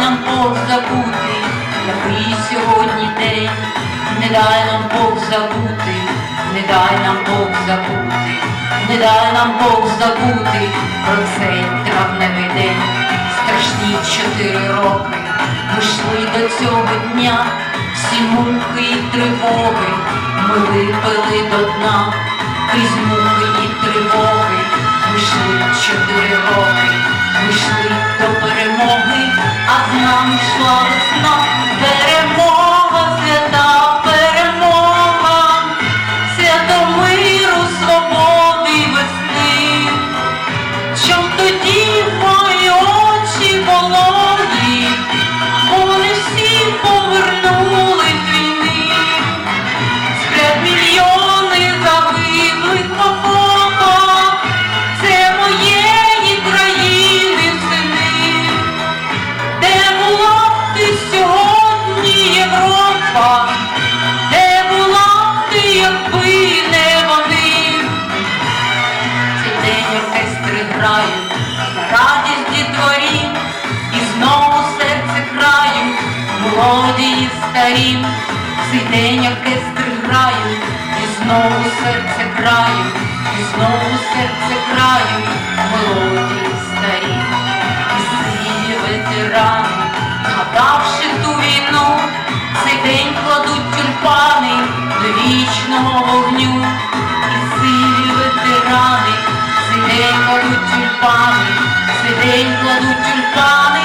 нам Бог забути, який сьогодні день, не дай нам Бог забути, не дай нам Бог забути, не дай нам Бог забути про цей травневий день. Страшні чотири роки ми йшли до цього дня, всі муки і тривоги ми випили до дна, крізь муки і тривоги ми йшли чотири роки, ми йшли до перемоги, а йшло весна, перемога, молоді і старі. Цей день оркестри грають, і знову серце краю, і знову серце краю, молоді старі. І сині ветерани, згадавши ту війну, цей день кладуть тюльпани до вічного вогню. І сиві ветерани, цей день кладуть тюльпани, цей день кладуть тюльпани